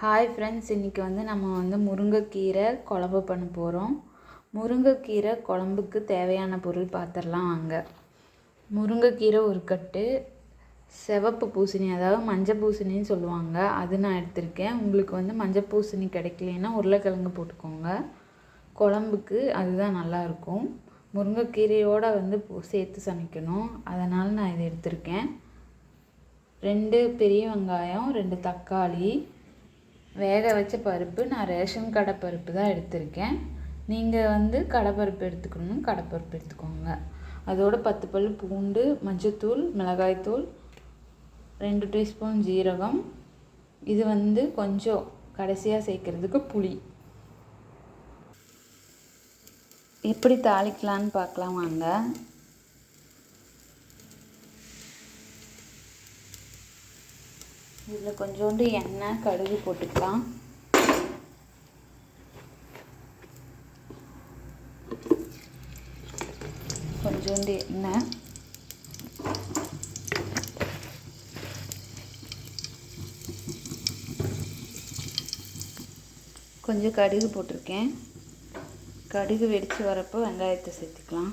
Hi friends இன்றைக்கி வந்து நம்ம வந்து முருங்கைக்கீரை குழம்பு பண்ண போகிறோம் முருங்கைக்கீரை குழம்புக்கு தேவையான பொருள் பார்த்துடலாம் வாங்க. முருங்கைக்கீரை ஒரு கட்டு சிவப்பு பூசணி அதாவது மஞ்சள் பூசணின்னு சொல்லுவாங்க. அது நான் எடுத்திருக்கேன். உங்களுக்கு வந்து மஞ்சள் பூசணி கிடைக்கலன்னா உருளைக்கிழங்கு போட்டுக்கோங்க. குழம்புக்கு அதுதான் நல்லாயிருக்கும் முருங்கைக்கீரையோடு வந்து சேர்த்து சமைக்கணும். அதனால் நான் இதை எடுத்திருக்கேன். ரெண்டு பெரிய வெங்காயம் ரெண்டு தக்காளி வேக வச்ச பருப்பு நான் ரேஷன் கடை பருப்பு தான் எடுத்திருக்கேன். நீங்கள் வந்து கடப்பருப்பு எடுத்துக்கணும் கடப்பருப்பு எடுத்துக்கோங்க. அதோட பத்து பல் பூண்டு மஞ்சத்தூள் மிளகாய்த்தூள் ரெண்டு டீஸ்பூன் ஜீரகம். இது வந்து கொஞ்சம் கடைசியாக சேர்க்குறதுக்கு புளி. எப்படி தாளிக்கலான்னு பார்க்கலாம் வாங்க. இதில் கொஞ்சோண்டு எண்ணெய் கடுகு போட்டுக்கலாம். கொஞ்சோண்டு எண்ணெய். கொஞ்சம் கடுகு போட்டிருக்கேன். கடுகு வெடித்து வரப்போ வெங்காயத்தை சேர்த்துக்கலாம்.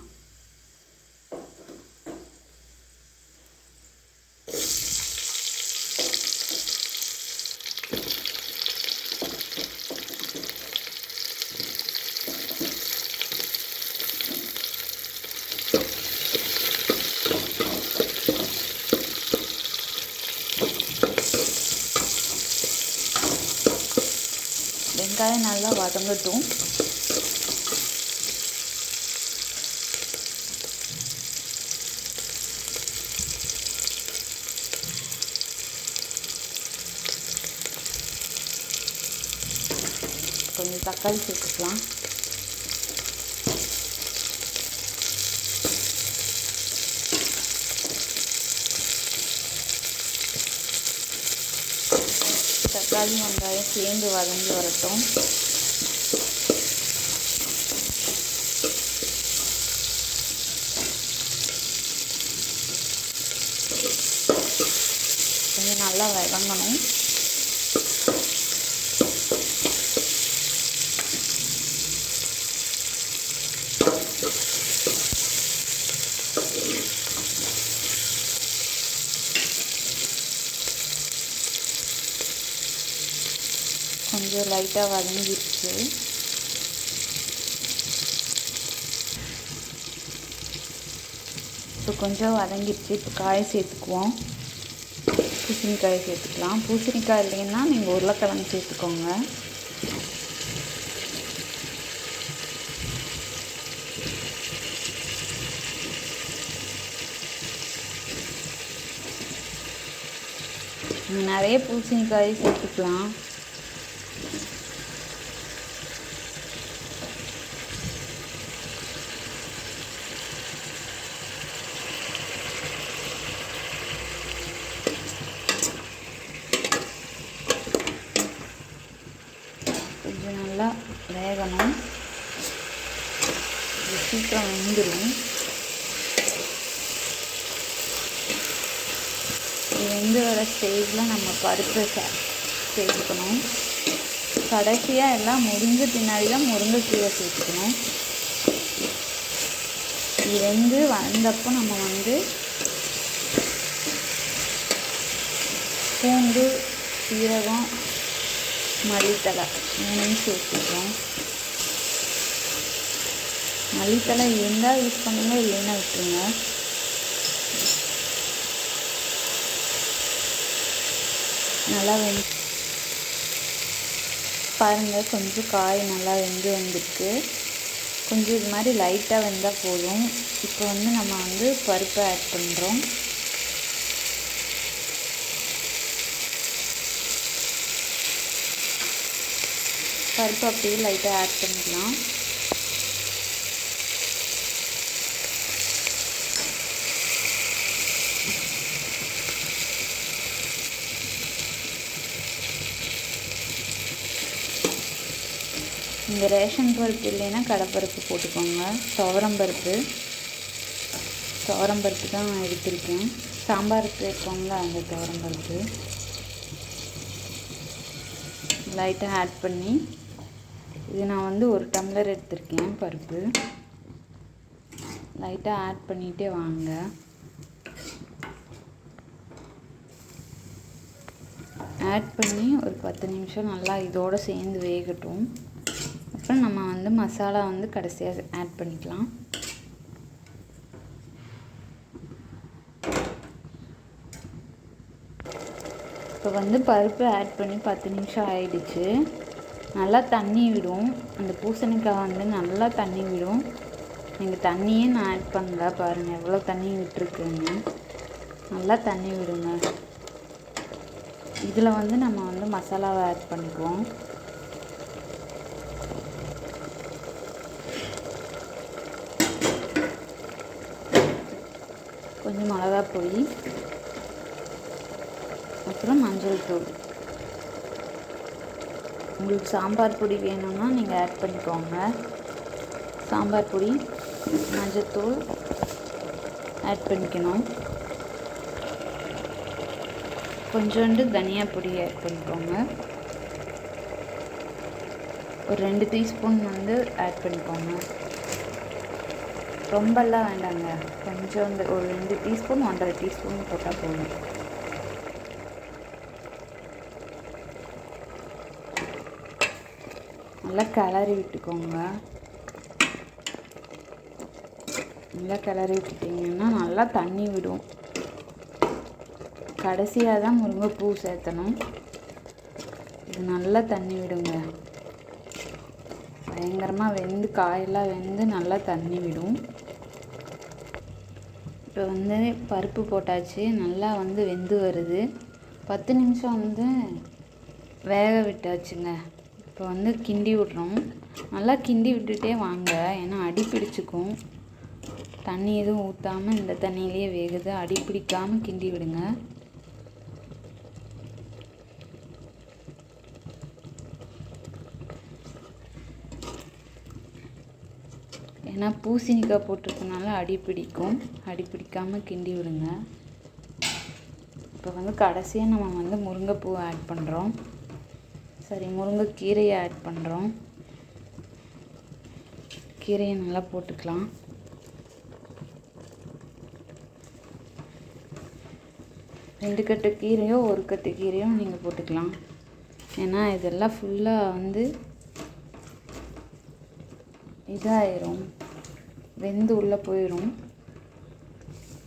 வெங்காயம் நல்லா வதங்கட்டும். கொஞ்சம் தக்காளி சேர்த்துக்கலாம். தக்காளி வெங்காயம் சேர்ந்து வதங்கி வரட்டும். கொஞ்சம் நல்லா வதங்கணும். கொஞ்சம் லைட்டாக வதங்கிடுச்சு இப்போ கொஞ்சம் வதங்கிடுச்சு. இப்போ காயை சேர்த்துக்குவோம். பூசணிக்காயை சேர்த்துக்கலாம். பூசணிக்காய் இல்லைன்னா நீங்கள் உருளைக்கிழங்கு சேர்த்துக்கோங்க. நிறைய பூசணிக்காயை சேர்த்துக்கலாம் கொஞ்சம் நல்லா வேகணும். இது சீக்கிரம் வெந்துடும் இது வெந்து வர ஸ்டேஜில் நம்ம பருப்பை சே சேர்த்துக்கணும். கடைசியாக எல்லாம் முடிஞ்ச பின்னாடி தான் முருங்கைக்கீரை சேர்த்துக்கணும். இது வெந்து வந்தப்போ நம்ம வந்து பூண்டு சீரகம் மல்லித்தலை மூணையும் சேர்த்துக்கிறோம் மல்லித்தலை இருந்தால் யூஸ் பண்ணுங்க இல்லைன்னா விட்டுருங்க. நல்லா வெந் பாருங்கள் கொஞ்சம் காய் நல்லா வெந்து வந்திருக்கு. கொஞ்சம் இது மாதிரி லைட்டாக வெந்தால் போதும். இப்போ வந்து நம்ம வந்து பருப்பை ஆட் பண்ணுறோம் பருப்பு அப்படியே லைட்டாக ஆட் பண்ணிக்கலாம். இந்த ரேஷன் பருப்பு இல்லைன்னா கடப்பருப்பு போட்டுக்கோங்க. துவரம் பருப்பு துவரம் பருப்பு தான் எடுத்திருக்கேன். சாம்பாருக்கு வைப்போம்ல அந்த துவரம் பருப்பு லைட்டாக ஆட் பண்ணி இது நான் வந்து ஒரு டம்ளர் எடுத்திருக்கேன் பருப்பு. லைட்டாக ஆட் பண்ணிகிட்டே வாங்க. ஆட் பண்ணி ஒரு பத்து நிமிஷம் நல்லா இதோடு சேர்ந்து வேகட்டும். வந்து மசாலா வந்து கடைசியாக ஆட் பண்ணிக்கலாம். இப்போ வந்து பருப்பு ஆட் பண்ணி பத்து நிமிஷம் ஆயிடுச்சு. நல்லா தண்ணி விடும். அந்த பூசணிக்காய் வந்து நல்லா தண்ணி விடும். நீங்கள் தண்ணியே நான் ஆட் பண்ணல பாருங்கள் எவ்வளோ தண்ணி விட்டுருக்குங்க நல்லா தண்ணி விடுங்க. இதில் வந்து நம்ம வந்து மசாலாவை ஆட் பண்ணிக்குவோம். கொஞ்சம் மிளகாய் பொடி அப்புறம் மஞ்சள் தூள். உங்களுக்கு சாம்பார் பொடி வேணும்னா நீங்கள் ஆட் பண்ணிக்கோங்க. சாம்பார் பொடி மஞ்சத்தூள் ஆட் பண்ணிக்கணும். கொஞ்சோண்டு தனியா பொடி ஆட் பண்ணிக்கோங்க. ஒரு ரெண்டு டீஸ்பூன் வந்து ஆட் பண்ணிக்கோங்க. ரொம்பலாம் வேண்டாங்க. கொஞ்சம் இந்த ஒரு ரெண்டு டீஸ்பூன் ஒன்றரை டீஸ்பூன் போட்டால் போதும். நல்லா கிளறி விட்டுக்கோங்க. நல்லா கிளறி விட்டுட்டிங்கன்னா நல்லா தண்ணி விடும். கடைசியாக தான் முருங்கைப்பூ சேர்த்தணும். இது நல்லா தண்ணி விடுங்க. பயங்கரமாக வெந்து காயெல்லாம் வெந்து நல்லா தண்ணி விடும். இப்போ வந்து பருப்பு போட்டாச்சு. நல்லா வந்து வெந்து வருது. பத்து நிமிஷம் வந்து வேக விட்டாச்சுங்க. இப்போ வந்து கிண்டி விட்றோம். நல்லா கிண்டி விட்டுட்டே வாங்க. ஏன்னா அடி பிடிச்சிக்கும். தண்ணி எதுவும் ஊற்றாமல் இந்த தண்ணியிலேயே வேகுது. அடி பிடிக்காமல் கிண்டி விடுங்க. ஏன்னா பூசணிக்காய் போட்டிருக்கனால அடி பிடிக்கும். அடி பிடிக்காமல் கிண்டி விடுங்க. இப்போ வந்து கடைசியாக நம்ம வந்து முருங்கைப்பூ ஆட் பண்ணுறோம் சரி முருங்கைக்கீரையை ஆட் பண்ணுறோம் கீரையை நல்லா போட்டுக்கலாம். ரெண்டு கட்டு கீரையோ ஒரு கட்டு கீரையோ நீங்கள் போட்டுக்கலாம். ஏன்னா இதெல்லாம் ஃபுல்லாக வந்து இதாயிரும். வெந்து உள்ளே போயிடும்.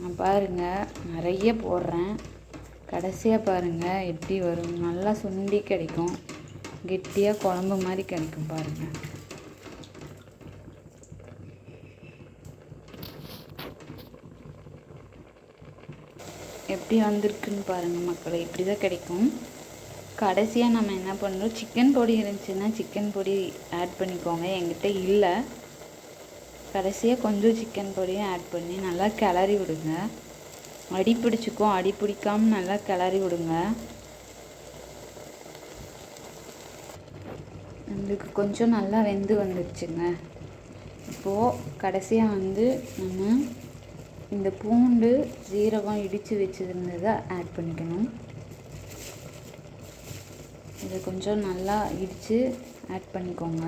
நான் பாருங்கள் நிறைய போடுறேன். கடைசியாக பாருங்கள் எப்படி வரும். நல்லா சுண்டி கிடைக்கும். கெட்டியாக குழம்பு மாதிரி கிடைக்கும் பாருங்கள் எப்படி வந்திருக்குன்னு பாருங்கள் மக்களை இப்படி தான் கிடைக்கும். கடைசியாக நம்ம என்ன பண்ணுறோம்? சிக்கன் பொடி இருந்துச்சுன்னா சிக்கன் பொடி ஆட் பண்ணிக்கோங்க. என்கிட்ட இல்லை. கடைசியாக கொஞ்சம் சிக்கன் பொடியும் ஆட் பண்ணி நல்லா கிளறி விடுங்க. அடி பிடிச்சிக்கும் அடி பிடிக்காமல் நல்லா கிளறி விடுங்க. நம்மளுக்கு கொஞ்சம் நல்லா வெந்து வந்துடுச்சுங்க இப்போது கடைசியாக வந்து நம்ம இந்த பூண்டு ஜீரகம் இடித்து வச்சுருந்ததை ஆட் பண்ணிக்கணும். இதை கொஞ்சம் நல்லா இடித்து ஆட் பண்ணிக்கோங்க.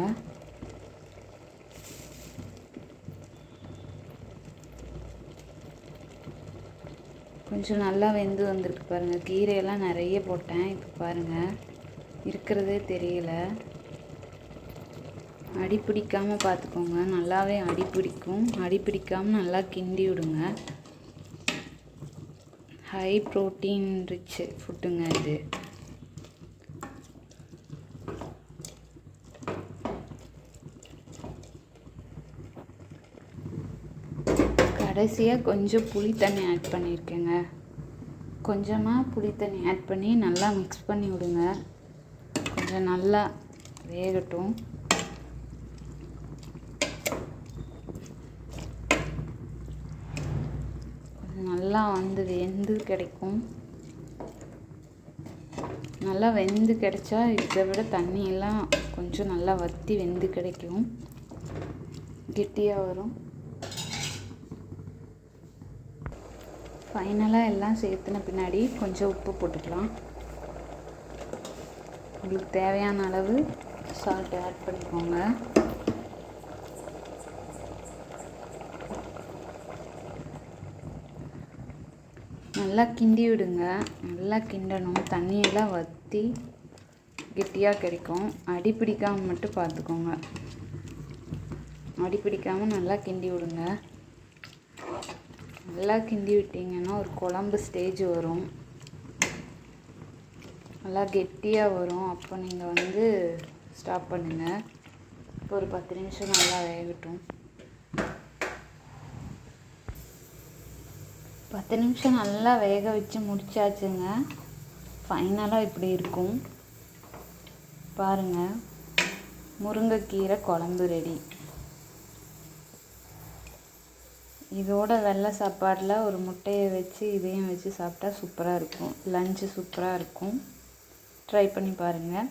கொஞ்சம் நல்லா வெந்து வந்திருக்கு பாருங்கள் கீரையெல்லாம் நிறைய போட்டேன். இப்போ பாருங்கள் இருக்கிறதே தெரியல. அடி பிடிக்காமல் பார்த்துக்கோங்க. நல்லாவே அடி பிடிக்கும். அடி பிடிக்காமல் நல்லா கிண்டி விடுங்க. ஹை ப்ரோட்டீன் ரிச் ஃபுட்டுங்க இது. கடைசியாக கொஞ்சம் புளி தண்ணி ஆட் பண்ணியிருக்கேங்க கொஞ்சமாக புளி தண்ணி ஆட் பண்ணி நல்லா மிக்ஸ் பண்ணி விடுங்க. கொஞ்சம் நல்லா வேகட்டும். நல்லா வந்து வெந்து கிடைக்கும். நல்லா வெந்து கிடைச்சா இதை விட தண்ணியெல்லாம் கொஞ்சம் நல்லா வற்றி வெந்து கிடைக்கும். கெட்டியாக வரும். ஃபைனலாக எல்லாம் சேர்த்துன பின்னாடி கொஞ்சம் உப்பு போட்டுக்கலாம். உங்களுக்கு தேவையான அளவு சால்ட் ஆட் பண்ணிக்கோங்க. நல்லா கிண்டி விடுங்க. நல்லா கிண்டணும். தண்ணியெல்லாம் வற்றி கெட்டியாக கிடைக்கும். அடி பிடிக்காமல் மட்டும் பார்த்துக்கோங்க. அடி பிடிக்காமல் நல்லா கிண்டி விடுங்க. நல்லா கிண்டி விட்டிங்கன்னா ஒரு குழம்பு ஸ்டேஜ் வரும். நல்லா கெட்டியாக வரும். அப்போ நீங்கள் வந்து ஸ்டாப் பண்ணுங்கள் இப்போ ஒரு பத்து நிமிஷம் நல்லா வேகட்டும். பத்து நிமிஷம் நல்லா வேக வச்சு முடிச்சாச்சுங்க. ஃபைனலாக இப்படி இருக்கும். பாருங்கள் முருங்கைக்கீரை குழம்பு ரெடி இதோட வெள்ளை சாப்பாடில் ஒரு முட்டையை வச்சு இதையும் வச்சு சாப்பிட்டா சூப்பராக இருக்கும். லஞ்சு சூப்பராக இருக்கும். ட்ரை பண்ணி பாருங்கள்